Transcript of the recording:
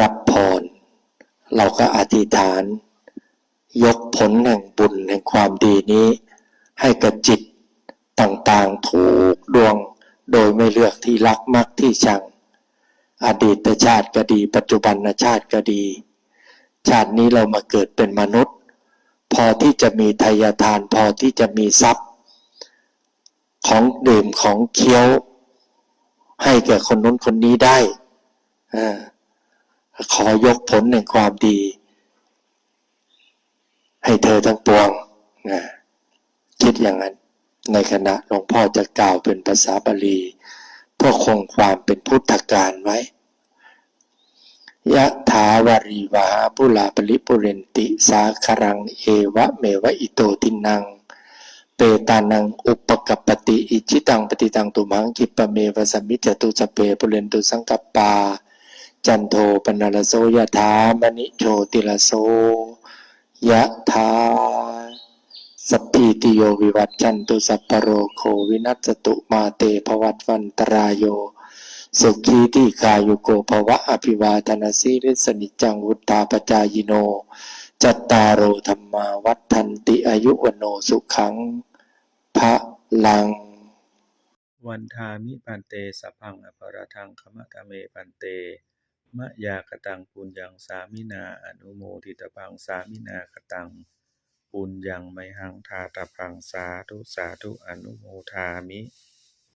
รับพร เราก็อธิษฐาน ยกผลแห่งบุญแห่งความดีนี้ ให้กับจิตต่างๆถูกดวง โดยไม่เลือกที่รักมักที่ชัง อดีตชาติก็ดี ปัจจุบันชาติก็ดี ชาตินี้เรามาเกิดเป็นมนุษย์ พอที่จะมีทายทานพอที่จะมีทรัพย์ ของดื่มของเคี้ยว ให้แก่คนนู้นคนนี้ได้อา ขอยกผลแห่งความดี ให้เธอทั้งปวงนะคิดอย่างนั้น ในขณะหลวงพ่อจะกล่าวเป็นภาษาบาลีเพื่อคงความเป็นพุทธการไว้ยะถาวรีวาปุลาปริปุเรนติ สาคารังเอวะเมวะอิโตทินัง เปตานังอุปกปปติ อิจิตังปฏิตังตุมังกิปะเมวะสมมิจตุสเปปุเรนตุสังกปปา จันโทปนรโสยะถามณิโชติลโสยะถาสัพพิติโยวิวัตจันตุสัพพโรโควินัสตุมาเตภวัตวันตรายโย สุขีติกายุโกภวะอภิวาทนาสิริสนิจังวุฒาปจายโน จัตตารโอธรรมาวัฏทันติอายุวโนสุขังพระลัง วันทามิปันเตสัพพังอภรทังคมะทะเมปันเต มะยากตังปุญญังสามินาอนุโมทิตพังสามินากตังปุญญังไมหังทาตพังสาธุสาธุอนุโมทามิ